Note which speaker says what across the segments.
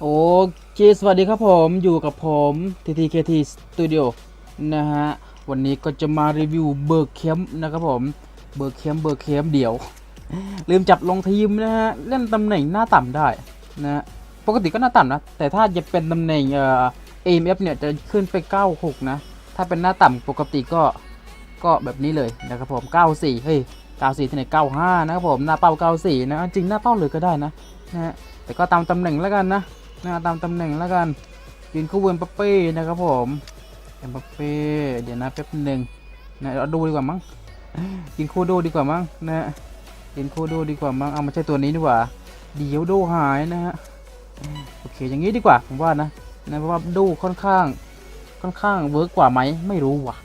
Speaker 1: โอเคสวัสดีครับผมอยู่กับผม TTKT Studio นะฮะ วันนี้ก็จะมารีวิวเบิร์กเคมนะครับผม เบิร์กเคมเบิร์กเคมเดี๋ยว ลืมจับลงทีมนะฮะ เล่นตำแหน่งหน้าต่ำได้นะปกติก็หน้าต่ำนะ แต่ถ้าจะเป็นตำแหน่งเอ่อ AMF เนี่ยจะขึ้นไป 96 นะ ถ้าเป็นหน้าต่ำปกติก็ก็แบบนี้เลยนะครับผม 94 เฮ้ย 94ที่ไหน95 นะครับผม หน้าเป้า 94 นะ จริงหน้าเป้าเลยก็ได้นะนะฮะแต่ก็ตามตำแหน่งแล้วกันนะ นะตามตำแหน่งแล้วกันยืนคู่เวนปเป้นะครับผมเอ็มปเป้เดี๋ยวนะแป๊บหนึ่งนะเราดูดีกว่ามั้งยินคู่ดูดีกว่ามั้งนะยินคู่ดูดีกว่ามั้งเอามาใช้ตัวนี้ดีกว่าเดี๋ยวดูหายนะฮะโอเคอย่างนี้ดีกว่าผมว่านะนะเพราะว่าดูค่อนข้างค่อนข้างเวิร์กกว่าไหมไม่รู้ว่ะ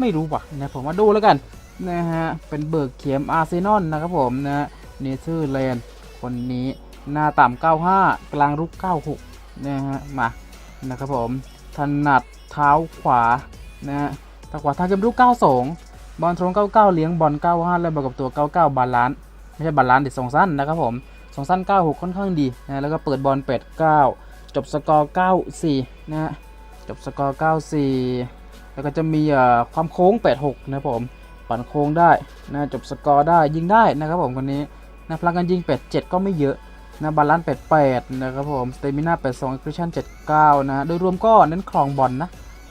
Speaker 1: ไม่รู้ว่ะนะผมว่าดูแล้วกันนะฮะเป็นเบิร์กเข็มอาร์เซนอลนะครับผมนะเนเธอร์แลนด์คนนี้ หน้าต่ำ95 กลางรุก 96 นะฮะ มา นะครับผมถนัดเท้าขวา นะฮะทาขวาทางเกมรุก 92 บอลตรง 99 เลี้ยงบอล 95 แล้วบวกกับตัว 99 บาลานซ์ ไม่ใช่บาลานซ์ดิส่งสั้นนะครับผมส่งสั้น 96 ค่อนข้างดีนะแล้วก็เปิดบอล 89 จบสกอร์ 94 นะฮะ จบสกอร์ 94 แล้วก็จะมีเอ่อความโค้ง 86 นะครับผมปั่นโค้งได้นะจบสกอร์ได้ยิงได้นะครับผมคนนี้นะพลังการยิง 87 ก็ไม่เยอะ นะบาลานซ์88 นะครับผมสเตมิน่า82 a g g r e s s i o n 79 นะ โดยรวมก็เน้นครองบอลนะ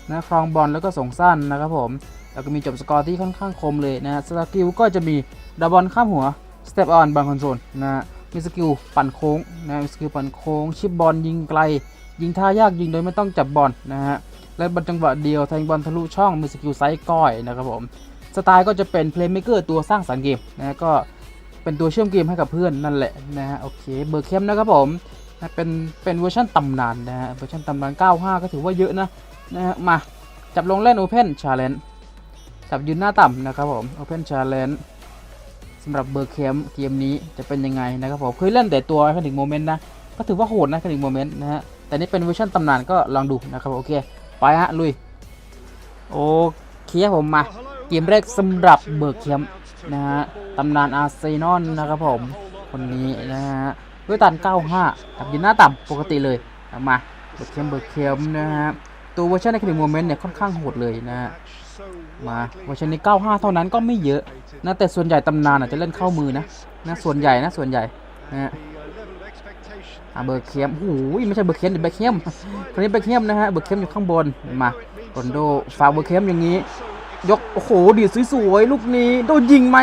Speaker 1: นะครองบอลแล้วก็ส่งสั้นนะครับผม แล้วก็มีจบสกอร์ที่ค่อนข้างคมเลยนะสกิลก็จะมีดับบอลข้ามหัวสเตปออนบางคอนโซลนะมีสกิลปั่นโค้งนะมีสกิลปั่นโค้ง ชิปบอลยิงไกล ยิงท่ายากยิงโดยไม่ต้องจับบอลนะฮะและบอลจังหวะเดียวแทงบอลทะลุช่องมีสกิลไซส์ก้อยนะครับผมสไตล์ก็จะเป็นเพลย์เม k เกอร์ตัวสร้างสรรค์เกมนะก็ เป็นตัวเชื่อมเกมให้กับเพื่อนนั่นแหละนะฮะโอเคเบอร์เคมนะครับผมเป็นเป็นเวอร์ชันตำนานนะฮะเวอร์ชันตำนาน 95 ก็ถือว่าเยอะนะนะฮะมาจับลงเล่น Open Challenge จับยืนหน้าต่ำนะครับผม Open Challenge สำหรับเบอร์เคมเกมนี้จะเป็นยังไงนะครับผมเคยเล่นแต่ตัวคนิกโมเมนต์นะก็ถือว่าโหดนะคนิกโมเมนต์นะฮะแต่นี่เป็นเวอร์ชันตำนานก็ลองดูนะครับโอเคไปฮะลุยโอเคผมมา เกมแรกสำหรับเบอร์เคมนะฮะตำนานอาร์เซนอลนะครับผมคนนี้นะฮะด้วยตัน 95กับยืนหน้าต่ำปกติเลยเามาเบิร์กเคมเบิร์กเคมนะฮะตัวเวอร์ชันในคลิปโมเมนต์เนี่ยค่อนข้างโหดเลยนะฮะมาเวอร์ชันนี้ 95 เท่านั้นก็ไม่เยอะนะแต่ส่วนใหญ่ตำนานอาจจะเล่นเข้ามือนะนะส่วนใหญ่นะส่วนใหญ่นะฮะเบิร์กเคมโอ้โหไม่ใช่เบิร์กเคมแต่เบิร์กเคมคนนี้เบิร์กเคมนะฮะเบิร์กเคมอยู่ข้างบนมาโรนลโดฝาเบิร์กเคมอย่างนี้ ยก โอ้โห ดีดสวยๆ ลูกนี้โดนยิงไหม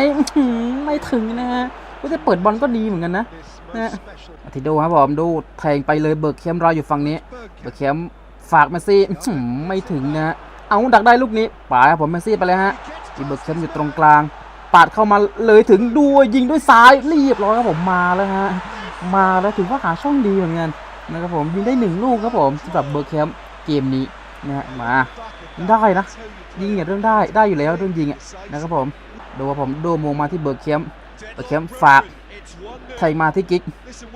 Speaker 1: ไม่ถึงนะฮะก็จะเปิดบอลก็ดีเหมือนกันนะนะฮะอาทิโดครับผมดูแทงไปเลยเบิร์กเข้มรออยู่ฝั่งนี้ เบิร์กเข้มฝากเมซี่ไม่ถึงนะ เอาดักได้ลูกนี้ป่าครับผมเมซี่ไปเลยฮะมีเบิร์กเข้มอยู่ตรงกลาง ปาดเข้ามาเลยถึงด้วยยิงด้วยซ้ายเรียบร้อยครับผมมาแล้วฮะ มาแล้วถือว่าหาช่องดีเหมือนกันนะครับผมยิงได้หนึ่งลูกครับผมสำหรับเบิร์กเข้มเกมนี้นะฮะมา ได้นะ ยิงเนี่ยเรื่องได้ได้อยู่แล้วเรื่องยิงอะนะครับผมดูว่าผมดูมงมาที่เบิร์กเคมเบิร์กเคมฝากไทยมาที่กิก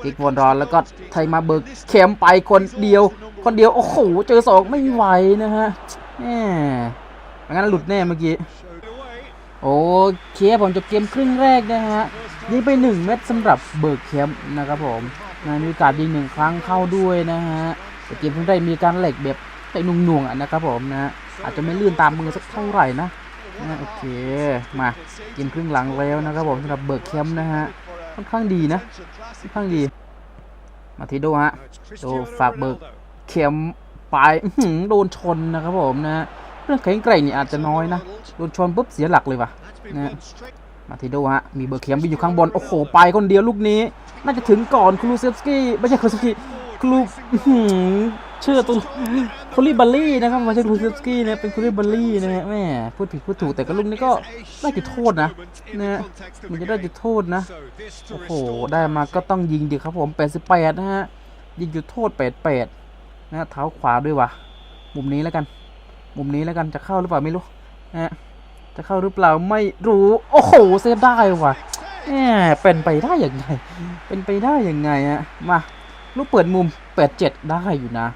Speaker 1: กิกวนรอนแล้วก็ไทยมาเบิร์กเคมไปคนเดียว คนเดียวโอ้โหเจอสองไม่ไหวนะฮะแหมงั้นหลุดแน่เมื่อกี้โอเคผมจบเกมครึ่งแรกนะฮะยิงไป 1 เม็ดสำหรับเบิร์กเคมนะครับผมนะมีโอกาสยิงหนึ่งครั้งเข้าด้วยนะฮะแต่เกมครึ่งแรกมีการเหล็กแบบเตะนุ่งๆอะนะครับผมนะ อาจจะไม่ลื่นตามมือสักเท่าไหร่นะนะโอเค มากินครึ่งหลังแล้วนะครับผมสำหรับเบิร์กแคมป์นะฮะ ค่อนข้างดีนะ ค่อนข้างดี มาทีโดฮะ โดฝากเบิร์กแคมป์ไปโดนชนนะครับผมนะ เรื่องแข็งแกร่งนี่อาจจะน้อยนะ โดนชนปุ๊บเสียหลักเลยว่ะนะมาทีโดฮะ มีเบิร์กแคมป์ไปอยู่ข้างบน โอ้โห ไปคนเดียวลูกนี้ น่าจะถึงก่อนครูเซฟสกี้ ไม่ใช่ครูเซฟสกี้ครู ชื่อตัวคูริบัลลี่นะครับไม่ใช่คูริสกี้นะเป็นคูริบัลลี่นะฮะแม่พูดผิดพูดถูกแต่ก็ลูกนี้ก็ได้จุดโทษนะนะฮะมันจะได้จุดโทษนะโอ้โหได้มาก็ต้องยิงดีครับผม88นะฮะยิงจุดโทษ88นะเท้าขวาด้วยวะมุมนี้แล้วกัน มุมนี้แล้วกันจะเข้าหรือเปล่าไม่รู้นะฮะจะเข้าหรือเปล่าไม่รู้โอ้โหเซฟได้ว่ะแหมเป็นไปได้อย่างไง เป็นไปได้ยังไงฮะมาลูกเปิดมุม 87 ได้อยู่นะ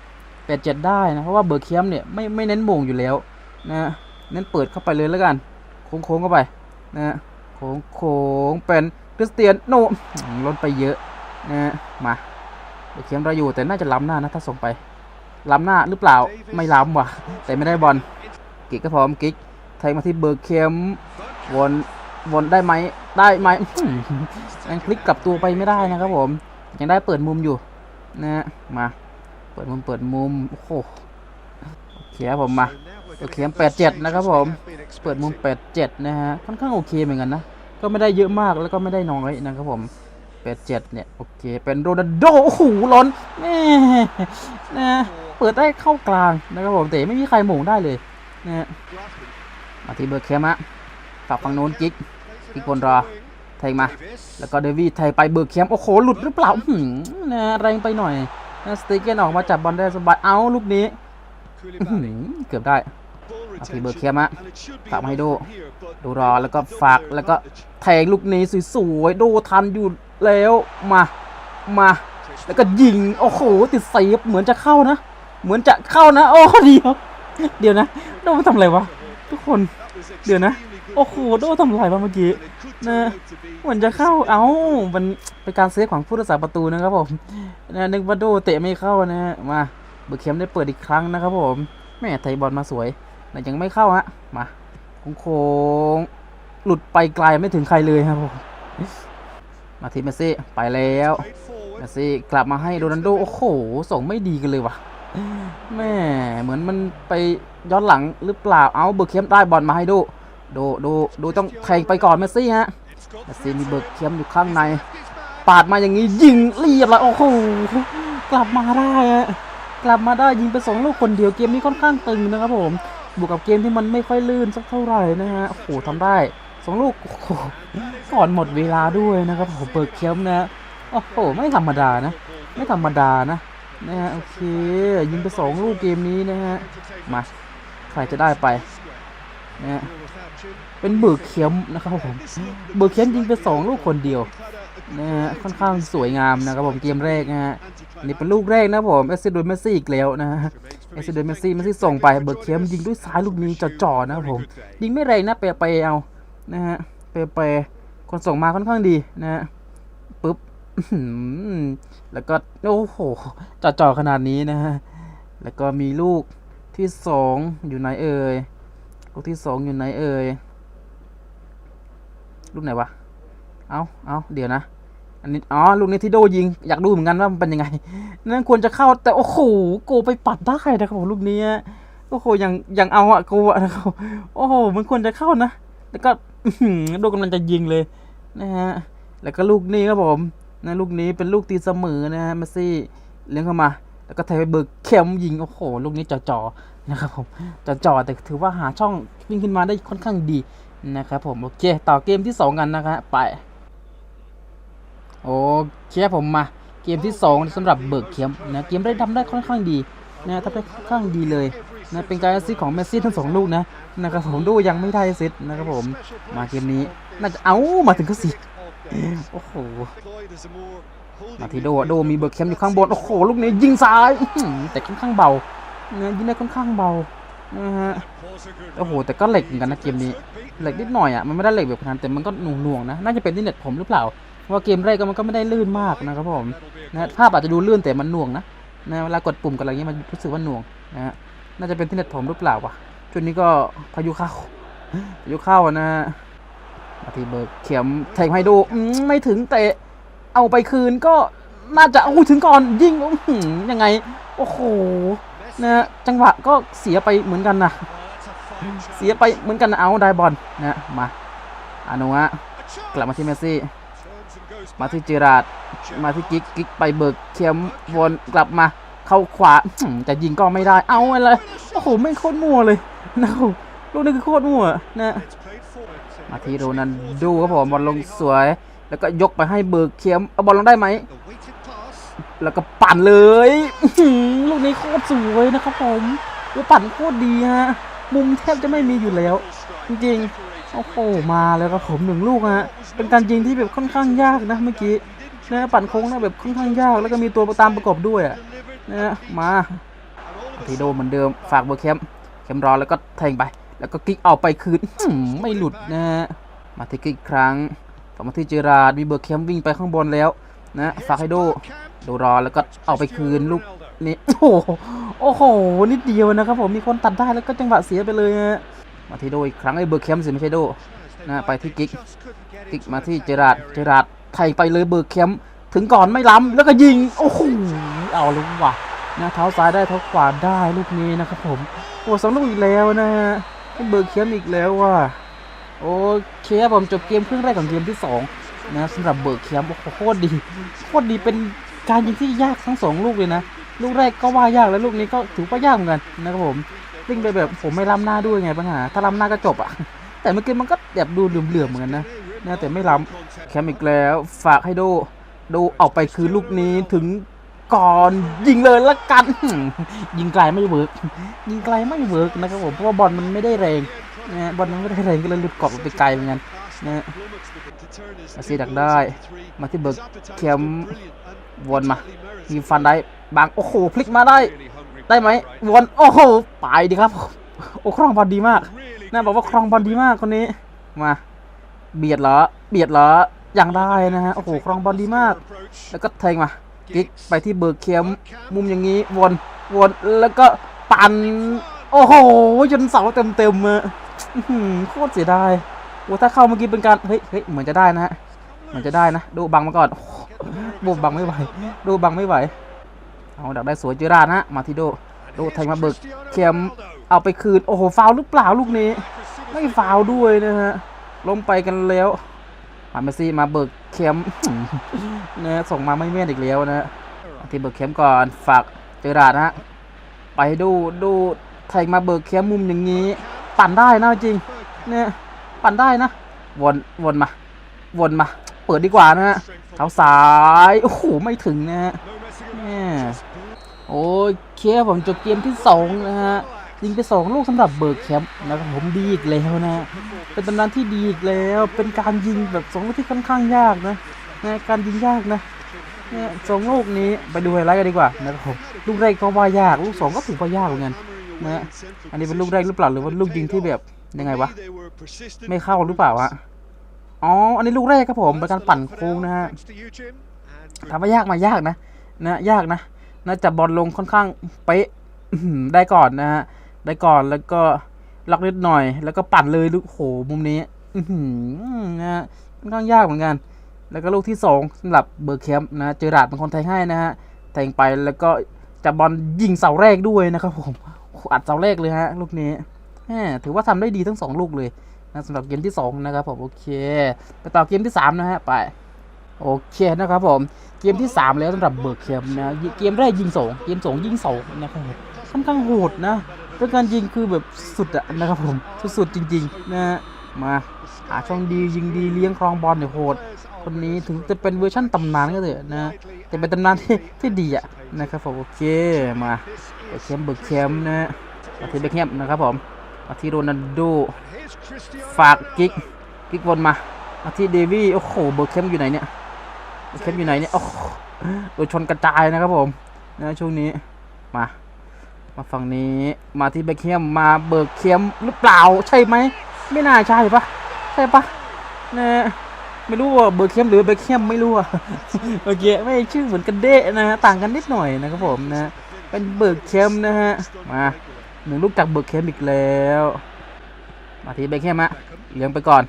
Speaker 1: แปดเจ็ดได้นะ เพราะว่าเบอร์เคียมเนี่ยไม่ไม่เน้นโมงอยู่แล้วนะเน้นเปิดเข้าไปเลยแล้วกัน โค้งโค้งเข้าไปนะโค้งโค้งเป็นคริสเตียนโนล้นไปเยอะนะมาเบอร์เคียมเราอยู่แต่น่าจะล้ำหน้านะถ้าส่งไปล้ำหน้าหรือเปล่าไม่ล้ำว่ะ แต่ไม่ได้บอลกิกก็พร้อมกิกแทงมาที่เบอร์เคียมวนวนได้ไหมได้ไหมยังพลิกกลับตัวไปไม่ได้นะครับผม ยังได้เปิดมุมอยู่นะมา เปิดมุมเปิดมุม โอ้โหโอเคครับผมมาเบอร์เคียม87นะครับผม เปิดมุม87นะฮะ ค่อนข้างโอเคเหมือนกันนะ ก็ไม่ได้เยอะมากแล้วก็ไม่ได้น้อยนะครับผม87เจ็ดเนี่ย โอเค เป็นโรนัลโด โอ้โหล้นแม่นะเปิดได้เข้ากลางนะครับผมแต่ไม่มีใครหม่งได้เลยนะฮะมาที่เบอร์เคมะฝากฝั่งโน้นกิ๊กกิ๊กบนรอแทงมา แล้วก็เดวี่ไทยไปเบอร์เคมโอ้โหหลุดหรือเปล่าอื้อหือนะแรงไปหน่อย สติกเกนออกมาจับบอลได้สบาย เอาลูกนี้เกือบได้
Speaker 2: มาที่เบอร์เคมะ
Speaker 1: ฝากมาให้ดู
Speaker 2: ดู
Speaker 1: รอแล้วก็ฝากแล้วก็แทงลูกนี้สวยๆ ดูทันอยู่แล้วมา มา แล้วก็ยิง โอ้โห ติดเซฟเหมือนจะเข้านะ เหมือนจะเข้านะ โอ้เดียว เดี๋ยวนะโดมันทำอะไรวะ ทุกคน เดี๋ยวนะ โอ้โห โดทำอะไรวะเมื่อกี้นะเหมือนจะเข้า เอ้า มันเป็นการเซฟของผู้รักษาประตูนะครับผมนะนึกว่าโดเตะไม่เข้านะฮะ มาเบอร์เคมได้เปิดอีกครั้งนะครับผมแม่ไทยบอลมาสวยแต่ยังไม่เข้าฮะ มาโค้งหลุดไปไกลไม่ถึงใครเลยครับผม มาทีเมซี่ไปแล้วเมซี่กลับมาให้โรนัลโด โอ้โห ส่งไม่ดีกันเลยว่ะ แม่เหมือนมันไปย้อนหลังหรือเปล่าเอาเบอร์เคมได้บอลมาให้ดูดูดูดูต้องแทงไปก่อนเมสซี่ฮะเมสซี่มีเบอร์เคมอยู่ข้างใน ปาดมาอย่างนี้ยิงเรียบร้อยโอ้โหกลับมาได้อะกลับมาได้ยิงไปสองลูกคนเดียวเกมนี้ค่อนข้างตึงนะครับผมบวกกับเกมที่มันไม่ค่อยลื่นสักเท่าไหร่นะฮะโอ้โหทำได้สองลูกโอ้โหก่อนหมดเวลาด้วยนะครับผมเปิดเคียมนะโอ้โหไม่ธรรมดานะ ไม่ธรรมดานะ นะฮะโอเค ยิงไปสองลูกเกมนี้นะฮะ มา ใครจะได้ไปนะฮะเป็นเบิร์กเคียมนะครับผมเบิร์กเคียมยิงไปสองลูกคนเดียวนะฮะค่อนข้างสวยงามนะครับผมเกมแรกนะฮะนนี้เป็นลูกแรกนะผมเอสซิโดเมสซี่อีกแล้วนะฮะเอสซิโดเมสซี่เมสซี่ส่งไปเบิร์กเคียมยิงด้วยซ้ายลูกนี้จ่อๆนะครับผมยิงไม่แรงนะเปไปเอานะฮะเปไปคนส่งมาค่อนข้างดีนะฮะปึ๊บ แล้วก็โอ้โหจ่อๆขนาดนี้นะฮะแล้วก็มีลูกที่สองอยู่ไหนเอ่ยลูกที่สองอยู่ไหนเอ่ยลูกไหนวะเอาเอาเดี๋ยวนะอันนี้อ๋อลูกนี้ที่โดยิง อยากดูเหมือนกันว่ามันเป็นยังไง นั่นควรจะเข้าแต่โอ้โหโกไปปัดได้นะครับผมลูกนี้โอ้โหยังยังเอาอะโกอะนะครับโอ้โหมันควรจะเข้านะแล้วก็อื้อหือโดกำลังจะยิงเลยนะฮะแล้วก็ลูกนี้ครับผม นะลูกนี้เป็นลูกตีเสมอนะฮะเมสซี่เลี้ยงเข้ามา แล้วก็ไทยไปเบิกเข้มยิง โอ้โห ลูกนี้จ่อๆนะครับผมจ่อๆแต่ถือว่าหาช่องวิ่งขึ้นมาได้ค่อนข้างดีนะครับผม โอเค ต่อเกมที่สองกันนะครับไป โอเคครับผมมา เกมที่ 2สำหรับเบิกเคียมนะเกมได้ทำได้ค่อนข้างดีนะทำได้ค่อนข้างดีเลยนะเป็นการแอสซิสต์ของเมสซี่ทั้งสองลูกนะนะครับผมดูยังไม่ได้แอสซิสต์นะครับผมมาเกมนี้น่าจะเอามาถึงก็สิ โอ้โห มาที่โดโดมีเบิร์กเคมอยู่ข้างบน โอ้โห ลูกนี้ยิงซ้าย แต่ค่อนข้างเบาเนะยิงได้ค่อนข้างเบานะฮะ โอ้โห แต่ก็เหล็กเหมือนกันนะเกมนี้ เหล็กนิดหน่อยอะ มันไม่ได้เหล็กแบบนั้นแต่มันก็หน่วงๆนะ น่าจะเป็นที่เน็ตผมหรือเปล่า เพราะว่าเกมแรกก็มันก็ไม่ได้ลื่นมากนะครับผม นะภาพอาจจะดูลื่นแต่มันหน่วงนะนะเวลากดปุ่มกันอะไรเงี้ยมันรู้สึกว่าหน่วงนะฮะ น่าจะเป็นที่เน็ตผมหรือเปล่าวะช่วงนี้ก็พายุเข้าพายุเข้านะฮะ ทีเบิร์กเข็มแทงให้ดูไม่ถึงเตะ เอาไปคืนก็น่าจะโอ้ถึงก่อนยิงยังไง โอ้โหนะจังหวะก็เสียไปเหมือนกันนะเสียไปเหมือนกันเอาได้บอลนะมาอานุะกลับมาที่เมสซี่ มาที่เจอราดมาที่กิกกิกไปเบิกเข็มวนกลับมาเข้าขวาแต่ยิงก็ไม่ได้เอาอะไรโอ้โหไม่โคตรมั่วเลยนะลูกนี้คือโคตรมั่วนะ มาที่โรนันดูครับผมบอลลงสวย แล้วก็ยกไปให้เบิกเข็มเอาบอลลงได้ไหม แล้วก็ปั่นเลยลูกนี้โคตรสวยนะครับผมลูกปั่นโคตรดีฮะมุมแทบจะไม่มีอยู่แล้ว จริงๆโอ้โหมาแล้วครับผมหนึ่งลูกฮะเป็นการยิงที่แบบค่อนข้างยากนะเมื่อกี้นะปั่นโค้งนะแบบค่อนข้างยากแล้วก็มีตัวตามประกอบด้วยอะนะมาทีโดเหมือนเดิมฝากเบอร์แคมแคมรอแล้วก็แทงไป แล้วก็กิ๊กเอาไปคืนไม่หลุดนะฮะมาที่กิ๊กอีกครั้งกลับมาที่เจอราดมีเบอร์แคมวิ่งไปข้างบนแล้วนะฝากให้โดดูรอแล้วก็เอาไปคืนลูกนี่โอ้โหโอ้โหนิดเดียวนะครับผมมีคนตัดได้แล้วก็จังหวะเสียไปเลยฮะมาที่โดอีกครั้งไอ้เบอร์แคมสิไม่ใช่โดนะไปที่กิกกิกมาที่เจราดเจราดไทยไปเลยเบอร์แคมถึงก่อนไม่ล้ำแล้วก็ยิงโอ้โหเอาลูกว่ะนะเท้าซ้ายได้เท้าขวาได้ลูกนี้นะครับผมโอ้สองลูกอีกแล้วนะฮะ เบอร์แคมอีกแล้วว่ะโอเคครับผมจบเกมครึ่งแรกของเกมที่สองนะสำหรับเบอร์แคมโอ้โหโคตรดีโคตรดีเป็นการยิงที่ยากทั้งสองลูกเลยนะลูกแรกก็ว่ายากแล้วลูกนี้ก็ถือว่ายากเหมือนกันนะครับผมวิ่งไปแบบผมไม่ล้ำหน้าด้วยไงปัญหา ถ้าล้ำหน้าก็จบอะแต่เมื่อกี้มันก็แบบดูเหลื่อมๆเหมือนกันนะนะแต่ไม่ล้ำแคมอีกแล้ว ฝากให้โด โดเอาไปคือลูกนี้ถึง ก่อนยิงเลยละกัน ยิงไกลไม่เวิร์กยิงไกลไม่เวิร์กนะครับผมเพราะว่าบอลมันไม่ได้แรงนะบอลมันไม่ได้แรงก็เลยหลุดกรอบไปไกลเหมือนกันนะ
Speaker 2: มาซีดักได้
Speaker 1: มาที่เบิร์ก
Speaker 2: เข็
Speaker 1: มวนมา
Speaker 2: มี
Speaker 1: มีฟันได้บางโอ้โหพลิกมาได้ ได้ไหมวนโอ้โหไปดีครับโอ้ครองบอลดีมากน่าบอกว่าครองบอลดีมากคนนี้มา เบียดเหรอเบียดเหรออย่างได้นะฮะโอ้โหครองบอลดีมาก แล้วก็แทงมา กิ๊กไปที่เบอร์เคียมมุมอย่างนี้วนวนแล้วก็ปั่นโอ้โหจนเสาเต็มเต็มอะโคตรเสียดายโอ้ถ้าเข้าเมื่อกี้เป็นการเฮ้ยเฮ้ยเหมือนจะได้นะฮะเหมือนจะได้นะ ดูบังมาก่อนโอ้โหดูบังไม่ไหวดูบังไม่ไหวเอาดักได้สวยเจอราดนะมาทีโดโดแทงมาเบิกเคียมเอาไปคืนโอ้โหฟาวล์หรือเปล่าลูกนี้ ไม่ฟาวด้วยนะฮะล้มไปกันแล้วมาเมซี่มาเบิก เข็มนะส่งมาไม่แม่นอีกแล้วนะฮะที่เบิกเข็มก่อนฝากเจอราดนะฮะไปดูดูแทงมาเบิกเข็มมุมอย่างนี้ ปั่นได้นะจริงเนี่ยปั่นได้นะ วนวนมา วนมา เปิดดีกว่านะฮะเท้าซ้ายโอ้โหไม่ถึงนะฮะเนี่ยโอเคผมจบเกมที่สองนะฮะ ยิงไปสองลูกสำหรับเบิร์กแคมป์นะครับผมดีอีกแล้วนะ เป็นตำนานที่ดีอีกแล้ว เป็นการยิงแบบสองลูกที่ค่อนข้างยากนะนะการยิงยากนะเนี่ยสองลูกนี้ไปดูไฮไลท์กันดีกว่านะครับผมลูกแรกก็ว่ายากลูกสองก็ถือว่ายากเหมือนกันนะอันนี้เป็นลูกแรกหรือเปล่าหรือว่าลูกยิงที่แบบยังไงวะไม่เข้าหรือเปล่าฮะอ๋ออันนี้ลูกแรกครับผมเป็นการปั่นโค้งนะฮะถามว่ายากมายากนะนะยากนะนะจับบอลลงค่อนข้างเป๊ะได้ก่อนนะฮะ ได้ก่อนแล้วก็ล็อกนิดหน่อย แล้วก็ปั่นเลยลูกโหมุมนี้ อืนะฮะค่อนข้างยากเหมือนกัน แล้วก็ลูกที่สองสำหรับเบอร์แคมป์นะเจอราดเป็นคนแทงให้นะฮะแทงไปแล้วก็จับบอลยิงเสาแรกด้วยนะครับผมอัดเสาแรกเลยฮะลูกนี้ถือว่าทำได้ดีทั้งสองลูกเลยนะสำหรับเกมที่สองนะครับผมโอเค ไปต่อเกมที่สามนะฮะไปโอเคนะครับผมเกมที่ 3 แล้วสำหรับเบิร์กเคมนะเกมแรกยิงสองเกมสองยิงสองนะครับค่อนข้างโหดนะ เรื่องการยิงคือแบบสุดอะนะครับผมสุดๆจริงๆนะฮะมาหาช่องดียิงดีเลี้ยงครองบอลเนี่ยโหด คนนี้ถึงจะเป็นเวอร์ชั่นตำนานก็เถอะนะแต่เป็นตำนานที่ที่ดีอะนะครับผมโอเคมาเบิร์กเคมเบิร์กเคมนะมาที่เบคแฮมนะครับผมมาที่โรนัลโดฝากกิ๊กกิ๊กวนมามาที่เดวี่โอ้โหเบิร์กเคมอยู่ไหนเนี่ยเข้มอยู่ไหนเนี่ยโอ้โหโดนชนกระจายนะครับผมนะช่วงนี้มา มาฝั่งนี้มาที่เบคแฮมมาเบิกเคมหรือเปล่าใช่ไหมไม่น่าใช่ปะใช่ปะนะไม่รู้ว่าเบิร์กเคมหรือเบคแฮมไม่รู้อะโอเคไม่ชื่อเหมือนกันเดะนะฮะต่างกันนิดหน่อยนะครับผมนะเป็นเบิร์กเคมนะฮะมาหนึ่งลูกจากเบิร์กเคมอีกแล้ว มาที่เบคแฮมอะเลี้ยงไปก่อน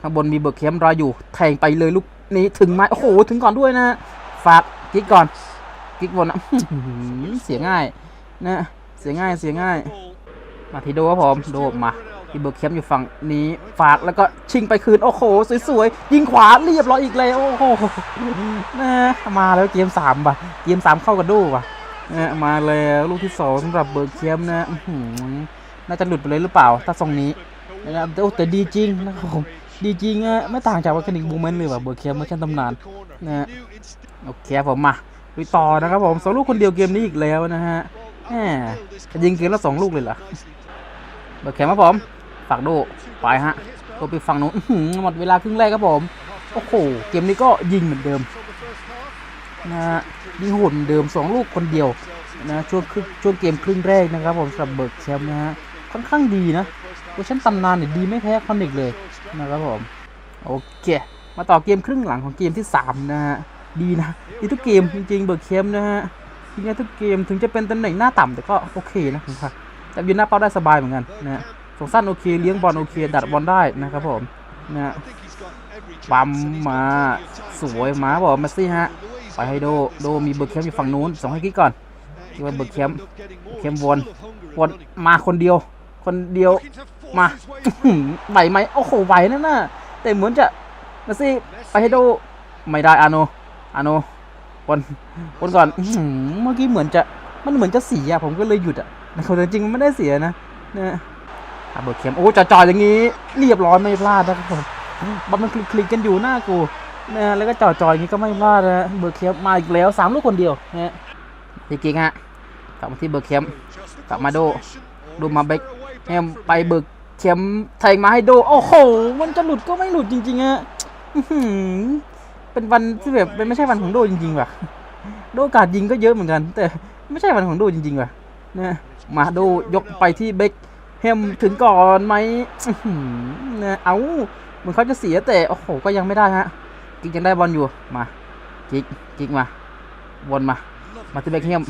Speaker 1: ข้างบนมีเบิร์กเคมรออยู่แทงไปเลยลูกนี้ถึงไหมโอ้โหถึงก่อนด้วยนะฝากกิ๊กก่อนกิ๊กบนอะเสียง่ายนะ เสียง่ายเสียง่าย มาทีโดครับผมโดมาที่เบิร์เคมอยู่ฝั่งนี้ฝากแล้วก็ชิงไปคืน โอ้โห สวยๆ ยิงขวาเรียบร้อยอีกแล้ว โอ้โหนะมาแล้วเกมสามป่ะเกมสามเข้ากับโดป่ะนะมาแล้วลูกที่สองสำหรับเบิร์เคมนะน่าจะหลุดไปเลยหรือเปล่า ถ้าทรงนี้นะครับแต่โอ้แต่ดีจริงนะครับผมดีจริงอะไม่ต่างจากวัคนิกบูมเมนต์เลยว่ะเบอร์เคมเมื่อชันตำนานนะโอเคผมมาลุยต่อนะครับผมสองลูกคนเดียวเกมนี้อีกแล้วนะฮะ แหมยิงเกมละสองลูกเลยเหรอเบอร์เคมครับผมฝากดูไปฮะก็ไปฝั่งนู้นหมดเวลาครึ่งแรกครับผม โอ้โห เกมนี้ก็ยิงเหมือนเดิมนะฮะยิงโหดเหมือนเดิมสองลูกคนเดียวนะช่วงครึ่งช่วงเกมครึ่งแรกนะครับผมสำหรับเบิร์กแคมนะฮะค่อนข้างดีนะเวอร์ชันตำนานเนี่ยดีไม่แพ้คอนิกเลยนะครับผม โอเค มาต่อเกมครึ่งหลังของเกมที่ 3 นะฮะ ดีนะดีทุกเกมจริงๆเบิร์กเคมนะฮะ ยิงได้ทุกเกมถึงจะเป็นตำแหน่งหน้าต่ำแต่ก็โอเคนะผมว่าแต่ยืนหน้าเป้าได้สบายเหมือนกันนะส่งสั้นโอเคเลี้ยงบอลโอเค ดัดบอลได้นะครับผมนะปั๊มมาสวยมาบอกเมสซี่ฮะไปให้โดโดมีเบอร์เคมอยู่ฝั่งนู้นส่งให้กิ๊กก่อนคิดว่าเบิร์กแคมป์แคมวนวนมาคนเดียว คนเดียวมาไหวไหมโอ้โหไหวนั่นน่ะแต่เหมือนจะเมสซี่ไปให้โดไม่ได้อาโนอาโน วนวนก่อนเมื่อกี้เหมือนจะมันเหมือนจะเสียผมก็เลยหยุดอะแต่จริงมันไม่ได้เสียนะนะอะเบิร์กแคมโอ้จ่อๆอย่างนี้ เรียบร้อยไม่พลาดนะครับผมบอลมันคลิกกันอยู่หน้ากูนะแล้วก็จ่อๆอย่างนี้ก็ไม่พลาดนะเบอร์เคมมาอีกแล้วสามลูกคนเดียวนะฮะพี่กิ๊กฮะกลับมาที่เบอร์เคมกลับมาโดดูมาเบคแฮมไปเบอร์เคมแทงมาให้โดโอ้โห มันจะหลุดก็ไม่หลุดจริงๆฮะอื้อหือ เป็นวันที่แบบเป็นไม่ใช่วันของโดจริงๆว่ะ โดโอกาสยิงก็เยอะเหมือนกัน แต่ไม่ใช่วันของโดจริงๆว่ะนะมาโดยกไปที่เบคแฮมถึงก่อนไหมนะเอาเหมือนเขาจะเสียแต่โอ้โหก็ยังไม่ได้ฮะกิกยังได้บอลอยู่มากิกกิกมาบอลมา มาที่เบคแฮม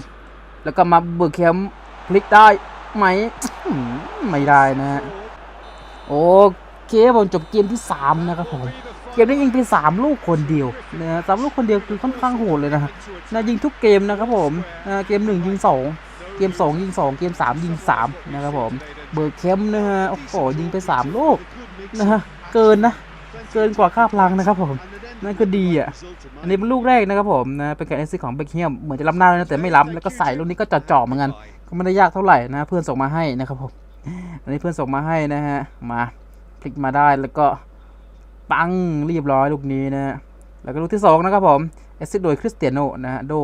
Speaker 1: แล้วก็มาเบิร์กแคมพลิกได้ไหมไม่ได้นะโอเคผมจบเกมที่สามนะครับผม มนี้ยิงไปสามลูกคนเดียวนะสามลูกคนเดียวคือค่อนข้างโหดเลยนะนะยิงทุกเกมนะครับผมนะเกมหนึ่งยิงสองเกมสองยิงสองเกมสามยิงสามนะครับผมเบิร์กแคมนะฮะโอ้โหยิงไปสามลูกนะฮะเกินนะเกินกว่าค่าพลังนะครับผมนั่นก็ดีอะ อันนี้เป็นลูกแรกนะครับผมนะเป็นการเอซิของเบคแฮมเหมือนจะล้ำหน้าแล้วนะแต่ไม่ล้ำแล้วก็ใส่ลูกนี้ก็จ่อๆเหมือนกันก็ไม่ได้ยากเท่าไหร่นะเพื่อนส่งมาให้นะครับผมอันนี้เพื่อนส่งมาให้นะฮะมาพลิกมาได้แล้วก็ ปังเรียบร้อยลูกนี้นะฮะแล้วก็ลูกที่สองนะครับผมเอซิสโดยคริสเตียโนนะฮะโด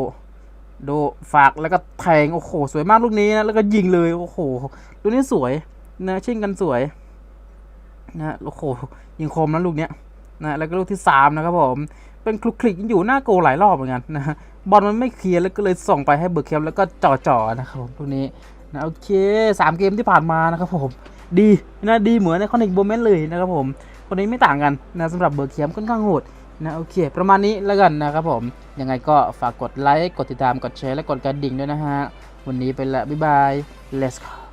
Speaker 1: โดฝากแล้วก็แทงโอ้โห สวยมากลูกนี้นะแล้วก็ยิงเลยโอ้โหลูกนี้สวยนะชิ่งกันสวยนะโอ้โหยิงคมนะลูกเนี้ยนะแล้วก็ลูกที่สามนะครับผมเป็นคลุกคลิกอยู่หน้าโกหลายรอบเหมือนกันนะฮะบอลมันไม่เคลียร์แล้วก็เลยส่งไปให้เบิร์กเคมแล้วก็จ่อๆนะครับผมตรงนี้นะโอเคสามเกมที่ผ่านมานะครับผมดีนะดีเหมือนในคอนิกโบเมนเลยนะครับผม คนนี้ไม่ต่างกันนะสำหรับเบอร์เคมค่อนข้างโหดนะโอเค ประมาณนี้แล้วกันนะครับผม ยังไงก็ฝากกดไลค์ กดติดตาม กดแชร์ และกดกระดิ่งด้วยนะฮะ วันนี้ไปละ บ๊ายบาย let's go